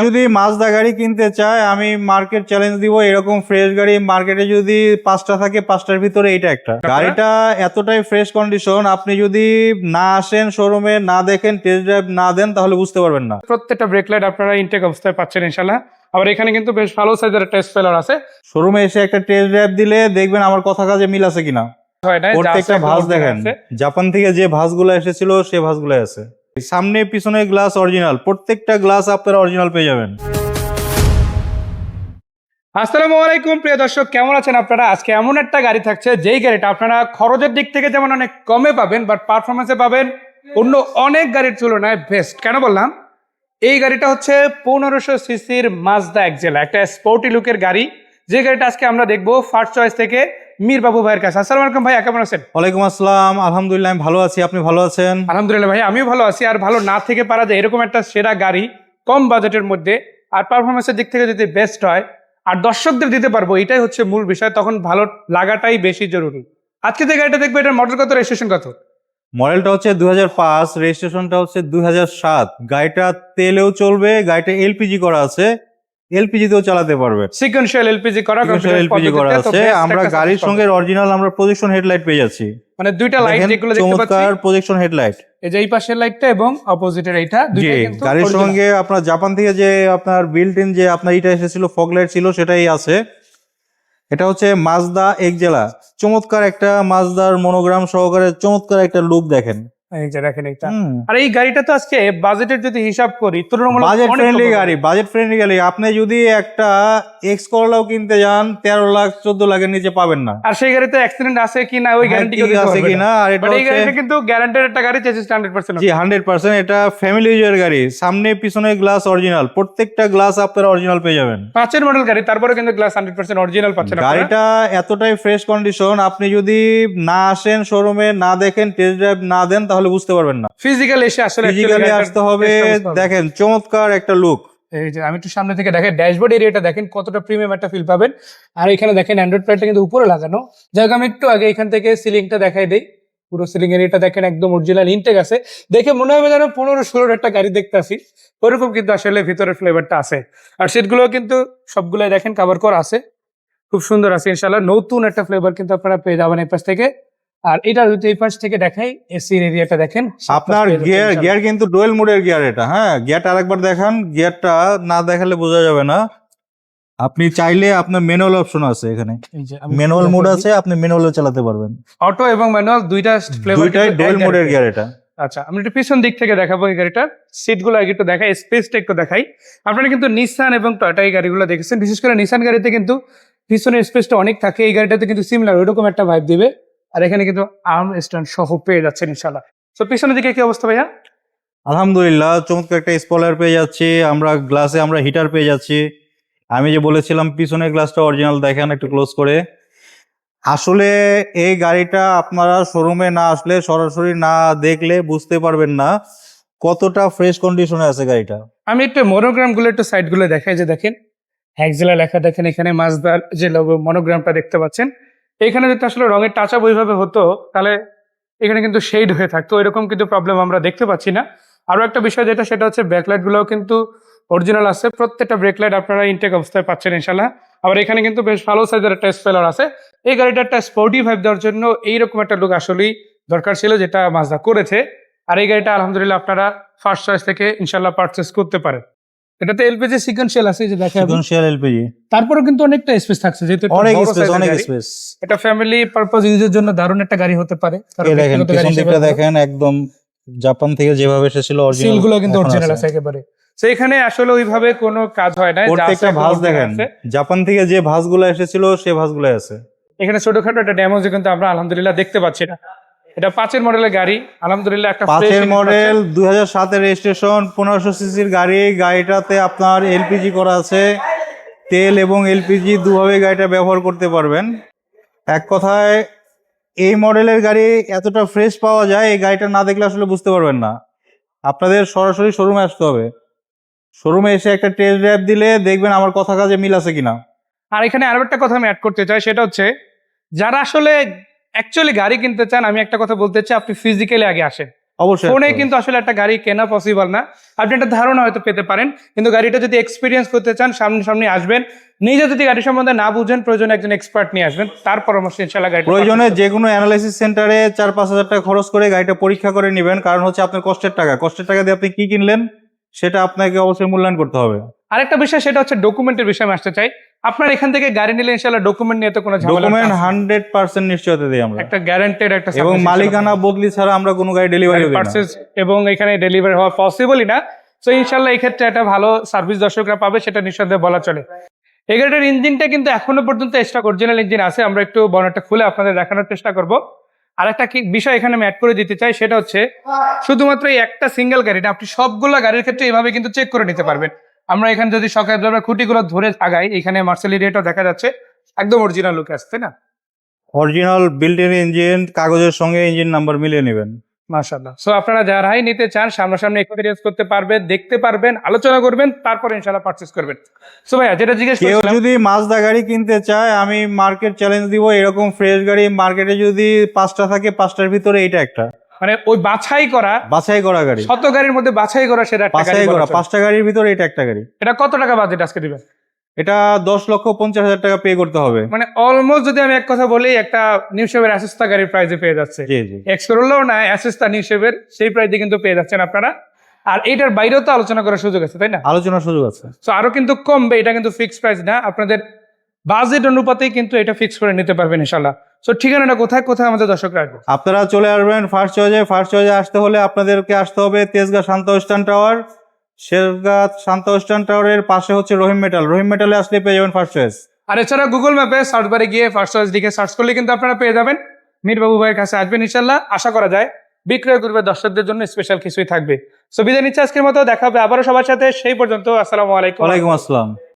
যদি মাজদা গাড়ি কিনতে চায় আমি মার্কেট চ্যালেঞ্জ দিব এরকম ফ্রেশ গাড়ি। মার্কেটে যদি পাঁচটা থাকে পাঁচটার ভিতরে এটা একটা। গাড়িটা এতটাই ফ্রেশ কন্ডিশন আপনি যদি না আসেন শোরুমে না দেখেন টেস্ট ড্রাইভ না দেন তাহলে বুঝতে পারবেন না। প্রত্যেকটা ব্রেক লাইট আপনারা ইনটেক অবস্থায় পাচ্ছেন ইনশাল্লাহ আবার এখানে কিন্তু বেশ ভালো সাইজের টেস্ট ফেলার আছে। শোরুমে এসে একটা টেস্ট ড্রাইভ দিলে দেখবেন আমার কথা কাজে মিল আছে কিনা। প্রত্যেকটা ভাঁজ দেখেন। জাপান থেকে যে ভাঁজগুলো এসেছিল সে ভাঁজগুলো আছে। সামনে, পিছনে গ্লাস অরিজিনাল প্রত্যেকটা গ্লাস আপনারা অরিজিনাল পেয়ে যাবেন। আসসালামু আলাইকুম, প্রিয় দর্শক, কেমন আছেন আপনারা? আজকে এমন একটা গাড়ি থাকছে, যেই গাড়িটা আপনারা খরচের দিক থেকে যেমন অনেক কমে পাবেন বাট পারফরমেন্সে পাবেন অন্য অনেক গাড়ির তুলনায় বেস্ট কেন বললাম? এই গাড়িটা হচ্ছে পনেরোশো সিসির মাজদা একজেলা একটা স্পোর্টি লুকের গাড়ি। যে গাড়িটা আজকে আমরা দেখব ফার্স্ট চয়েস থেকে মীর বাবু ভাইয়ের কাছে। আসসালামু আলাইকুম ভাই কেমন আছেন? ওয়ালাইকুম আসসালাম। আলহামদুলিল্লাহ আমি ভালো আছি। আপনি ভালো আছেন? আলহামদুলিল্লাহ ভাই আমিও ভালো আছি। আর ভালো না থেকে পারা যায় এরকম একটা সেরা গাড়ি কম বাজেটের মধ্যে আর পারফরমেন্সের দিক থেকে যদি বেস্ট হয় আর দর্শকদের দিতে পারব এটাই হচ্ছে মূল বিষয়। তখন ভালো লাগাটাই বেশি জরুরি। আজকে যে গাড়িটা দেখব এটার মডেল কত রেজিস্ট্রেশন কত? মডেলটা হচ্ছে দুই হাজার পাঁচ রেজিস্ট্রেশনটা হচ্ছে দুই হাজার সাত। গাড়িটা তেলেও চলবে গাড়িটা এলপিজি করা আছে। এলপিজিতেও চালাতে পারবে। সিকোয়েন্সিয়াল এলপিজি করা এলপিজি করা আছে। আমরা গাড়ির সঙ্গে অরিজিনাল আমরা প্রজেকশন হেডলাইট পেয়ে যাচ্ছি। মানে দুইটা লাইট যেগুলো দেখতে পাচ্ছি। চমৎকার প্রজেকশন হেডলাইট এই যে এই পাশের লাইটটা এবং অপোজিটের এইটা জি দুইটাই কিন্তু গাড়ির সঙ্গে আপনার জাপান থেকে যে আপনার বিল্ট ইন যে আপনার এটা এসেছিল ফগ লাইট ছিল সেটাই আছে। এটা হচ্ছে মাজদা এক জেলা। চমৎকার একটা মাজদার মনোগ্রাম সহকারে চমৎকার একটা লুক দেখেন। এই যে দেখেন এইটা। আর এই গাড়িটা তো আজকে বাজেটের যদি হিসাব করি তুলনামূলক বাজেট ফ্রেন্ডলি গাড়ি বাজেট ফ্রেন্ডলি গাড়ি। আপনি যদি একটা এক্স করলাও কিনতে যান তেরো লাখ চোদ্দ লাখের নিচে পাবেন না। আর সেই গাড়িতে অ্যাক্সিডেন্ট আছে কি না ওই গ্যারান্টি আছে কিনা আর এটা এই গাড়িটা কিন্তু গ্যারান্টেড একটা গাড়ি chassis hundred percent G hundred percent এটা ফ্যামিলি ইউজের গাড়ি। সামনে পিছনে গ্লাস অরিজিনাল প্রত্যেকটা গ্লাস আপনারা অরিজিনাল পেয়ে যাবেন। পাঁচের মডেল গাড়ি তারপরে কিন্তু গ্লাস হান্ড্রেড পার্সেন্ট অরিজিনাল পাচ্ছেন গাড়িটা এতটাই ফ্রেশ কন্ডিশন আপনি যদি না আসেন শোরুমে না দেখেন টেস্ট ড্রাইভ না দেন তাহলে বুঝতে পারবেন না। ফিজিক্যাল এসে আসলে ফিজিক্যালি আসতে হবে। দেখেন চমৎকার একটা লুক এই যে আমি একটু সামনে থেকে দেখেন ড্যাশবোর্ড এরিয়াটা দেখেন কতটা প্রিমিয়াম একটা ফিল পাবেন। আর এখানে দেখেন অ্যান্ড্রয়েড প্যাডটা কিন্তু উপরে লাগানো। যাই আমি একটু আগে এখান থেকে সিলিংটা দেখাই দেই। পুরো সিলিং এরিয়াটা দেখেন একদম অরিজিনাল ইনটেক আছে। দেখে মনে হবে যেন পনেরো ষোলোর একটা গাড়ি দেখতে আসি ওরকম কিন্তু আসলে ভিতরের ফ্লেভারটা আছে। আর সিটগুলো কিন্তু সবগুলাই দেখেন কাভার করা আছে। খুব সুন্দর আছে ইনশাল্লাহ নতুন একটা ফ্লেভার কিন্তু আপনারা পেয়ে যাবেন এই পাশ থেকে। আর এটা যদি এই পাশ থেকে দেখাই এসির এরিয়াটা দেখেন আপনার গিয়ার গিয়ার কিন্তু ডুয়েল মোডের গিয়ার এটা হ্যাঁ? গিয়ারটা আরেকবার দেখান গিয়ারটা না দেখালে বোঝা যাবে না। আপনি চাইলে আপনার ম্যানুয়াল অপশন আছে এখানে। ম্যানুয়াল মোড আছে আপনি ম্যানুয়ালও চালাতে পারবেন। অটো এবং ম্যানুয়াল দুইটা ফ্লেভার দুইটাই ডুয়েল মোডের গিয়ার এটা। আচ্ছা আমি একটু পিছন দিক থেকে দেখাবো এই গাড়িটার। সিটগুলো আগে একটু দেখাই স্পেসটা একটু দেখাই। আপনারা কিন্তু নিসান এবং টয়টা এই গাড়িগুলো দেখেছেন। বিশেষ করে নিসান গাড়িতে কিন্তু পিছনের স্পেসটা অনেক থাকে এই গাড়িটাতে কিন্তু সিমিলার ওইরকম একটা ভাইব দিবে। আর এখানে কিন্তু আর্ম স্ট্যান্ড সহ পেয়ে যাচ্ছেন ইনশাল্লাহ তো পিছনের দিকে কি অবস্থা ভাইয়া? আলহামদুলিল্লাহ চমৎকার একটা স্পলার পেয়ে যাচ্ছি। আমরা গ্লাসে আমরা হিটার পেয়ে যাচ্ছি। আমি যে বলেছিলাম পিছনের গ্লাসটা অরিজিনাল দেখেন একটু ক্লোজ করে। আসলে এই গাড়িটা আপনারা শোরুমে না আসলে সরাসরি না দেখলে বুঝতে পারবেন না কতটা ফ্রেশ কন্ডিশনে আছে গাড়িটা। আমি একটু মনোগ্রামগুলো একটু সাইডগুলো দেখাই যে দেখেন। হ্যাকজেলা লেখা দেখেন এখানে মাজদার যে লোগো মনোগ্রামটা দেখতে পাচ্ছেন। এখানে যদি আসলে রঙের টাচ ওইভাবে হতো, তাহলে এখানে কিন্তু শেড হয়ে থাকতো। এরকম কিন্তু প্রবলেম আমরা দেখতে পাচ্ছি না। আরও একটা বিষয় যেটা, সেটা হচ্ছে ব্যাকলাইট গুলোও কিন্তু অরিজিনাল আছে। প্রত্যেকটা ব্রেকলাইট আপনারা ইনটেক অবস্থায় পাচ্ছেন ইনশাল্লাহ আবার এখানে কিন্তু বেশ ভালো সাইজের টেস্ট ফেলার আছে। এই গাড়িটা একটা স্পোর্টি ভাইব দেওয়ার জন্য এইরকম একটা লুক আসলেই দরকার ছিল, যেটা মাজদা করেছে। আর এই গাড়িটা আলহামদুলিল্লাহ আপনারা ফার্স্ট চয়েস থেকে ইনশাল্লাহ পারচেস করতে পারেন। এটাতে এলপিজি সিকোয়েন্সিয়াল আছে যে দেখা সিকোয়েন্সিয়াল এলপিজি। তারপরেও কিন্তু অনেকটা স্পেস থাকছে যেহেতু অনেক স্পেস অনেক। স্পেস এটা ফ্যামিলি পারপাস ইউজের জন্য দারুণ একটা গাড়ি হতে পারে দেখেন পিছন দিকটা দেখেন একদম জাপান থেকে যেভাবে এসেছিল অরিজিনাল সিলগুলো কিন্তু অরিজিনাল আছে। একেবারে। তো এখানে আসলে ওইভাবে কোনো কাজ হয় না প্রত্যেকটা ভাঁজ দেখেন জাপান থেকে যে ভাঁজগুলো এসেছিল সে ভাঁজগুলো আছে। এখানে ছোটখাটো একটা ড্যামেজ কিন্তু আমরা আলহামদুলিল্লাহ দেখতে পাচ্ছি না। এটা পাঁচের মডেলের গাড়ি। আলহামদুলিল্লাহ একটা পাঁচের মডেল। দুই হাজার সাতের রেজিস্ট্রেশন পনেরোশো সিসির গাড়ি। গাড়িটাতে আপনার এলপিজি করা আছে। তেল এবং এলপিজি দুভাবে গাড়িটা ব্যবহার করতে পারবেন। এক কথায় এই মডেলের গাড়ি এতটা ফ্রেশ পাওয়া যায় এই গাড়িটা না দেখলে আসলে বুঝতে পারবেন না। আপনাদের সরাসরি শোরুমে আসতে হবে। শোরুমে এসে একটা টেস্ট ড্রাইভ দিলে দেখবেন আমার কথা কাজে মিল আছে কিনা। আর এখানে আরও একটা কথা আমি অ্যাড করতে চাই সেটা হচ্ছে যারা আসলে অ্যাকচুয়ালি গাড়ি কিনতে চান আমি একটা কথা বলতে চাই আপনি ফিজিক্যালি আগে আসেন। অবশ্যই ফোনে কিন্তু আসলে একটা গাড়ি কেনা পসিবল না। আপনি একটা ধারণা হয়তো পেতে পারেন কিন্তু গাড়িটা যদি এক্সপিরিয়েন্স করতে চান সামনে সামনে আসবেন। নিজে যদি গাড়ি সম্বন্ধে না বুঝেন প্রয়োজনে একজন এক্সপার্ট নিয়ে আসবেন। তার পরামর্শ ইনশাল্লাহ গাড়ি প্রয়োজনে যে কোনো অ্যানালাইসিস সেন্টারে চার পাঁচ হাজার টাকা খরচ করে গাড়িটা পরীক্ষা করে নেবেন। কারণ হচ্ছে আপনার কষ্টের টাকা। কষ্টের টাকা দিয়ে আপনি কি কিনলেন সেটা আপনাকে অবশ্যই মূল্যায়ন করতে হবে। আরেকটা বিষয় সেটা হচ্ছে ডকুমেন্টের বিষয়ে আমি আসতে চাই। আপনার এখান থেকে গাড়ি নিলে ইনশাল্লাহ ডকুমেন্ট নিয়ে তো কোনো ঝামেলা ডকুমেন্ট হান্ড্রেড পার্সেন্ট নিশ্চয়তা দিই আমরা। একটা গ্যারান্টেড একটা এবং মালিকানা বদলি ছাড়া আমরা কোনো গাড়ি ডেলিভারি দিই না। এবং এখানে ডেলিভারি হওয়া পসিবলই না। তো ইনশাল্লাহ এই ক্ষেত্রে একটা ভালো সার্ভিস দর্শকরা পাবে সেটা নিঃসন্দেহে বলা চলে। এই গাড়িটার ইঞ্জিনটা কিন্তু এখনও পর্যন্ত এক্সট্রা অরিজিনাল ইঞ্জিন আছে। আমরা একটু বর্ণাটা খুলে আপনাদের দেখানোর চেষ্টা করব। আর একটা বিষয় এখানে আমি অ্যাড করে দিতে চাই সেটা হচ্ছে শুধুমাত্র এই একটা সিঙ্গেল গাড়ি না আপনি সবগুলো গাড়ির ক্ষেত্রে এইভাবে কিন্তু চেক করে নিতে পারবেন। আমরা এখানে যদি সকালে আমরা খুঁটিগুলো ধরে আগাই এখানে মার্সেলি রেটও দেখা যাচ্ছে একদম অরিজিনাল লুকে আসছে না? অরিজিনাল ইন ইঞ্জিন কাগজের সঙ্গে ইঞ্জিন নাম্বার মিলিয়ে নেবেন। মাশাল্লাহ সো আপনারা যারাই নিতে চান সামনাসামনি এক্সপিরিয়েন্স করতে পারবেন দেখতে পারবেন আলোচনা করবেন তারপর ইনশাল্লাহ পারচেস করবেন। সো ভাইয়া যেটা জিজ্ঞেস কেউ যদি মাজদা গাড়ি কিনতে চায় আমি মার্কেট চ্যালেঞ্জ দিব এরকম ফ্রেশ গাড়ি মার্কেটে যদি পাঁচটা থাকে পাঁচটার ভিতরে এটা একটা। মানে ওই বাছাই করা বাছাই করা গাড়ি। শত গাড়ির মধ্যে বাছাই করা সেটা একটা গাড়ি বাছাই করা পাঁচটা গাড়ির ভিতরে এটা একটা গাড়ি। এটা কত টাকা বাজেট আজকে দিবেন? এটা দশ লক্ষ পঞ্চাশ হাজার টাকা পে করতে হবে। মানে অলমোস্ট যদি আমি এক কথা বলি একটা নিউ শেপের অ্যাসেস্তা গাড়ির প্রাইসে পেয়ে যাচ্ছে। জি জি। এক্স করলেও না অ্যাসেস্তা নিউ শেপের সেই প্রাইসে কিন্তু পেয়ে যাচ্ছেন আপনারা। আর এটার বাইরেও তো আলোচনা করার সুযোগ আছে তাই না? আলোচনার সুযোগ আছে। সো আরও কিন্তু কমবে এটা কিন্তু ফিক্সড প্রাইস না। আপনাদের বাজেট অনুপাতেই কিন্তু এটা ফিক্স করে নিতে পারবেন ইনশাল্লাহ সো ঠিকানাটা কোথায় কোথায় আমাদের দর্শকরা আসবে? আপনারা চলে আসবেন ফার্স্ট চয়েজে ফার্স্ট চয়েজে আসতে হলে আপনাদেরকে আসতে হবে তেজগাঁ শান্ত ওয়েস্টার্ন টাওয়ার শেরগাঁ শান্ত ওয়েস্টার্ন টাওয়ারের পাশে হচ্ছে রহিম মেটাল রহিম মেটালে আসলে পেয়ে যাবেন ফার্স্ট চয়েস আর এছাড়া গুগল ম্যাপে সার্চ বারে গিয়ে ফার্স্ট চয়েস লিখে সার্চ করলে কিন্তু আপনারা পেয়ে যাবেন। মীরবাবু ভাইয়ের কাছে আসবেন ইনশাল্লাহ আশা করা যায় বিক্রয় করবে দর্শকদের জন্য স্পেশাল কিছুই থাকবে। সো বিদায় নিচ্ছে আজকের মতো দেখা হবে আবারও সবার সাথে সেই পর্যন্ত আসসালামু আলাইকুম। ওয়ালাইকুম আসসালাম।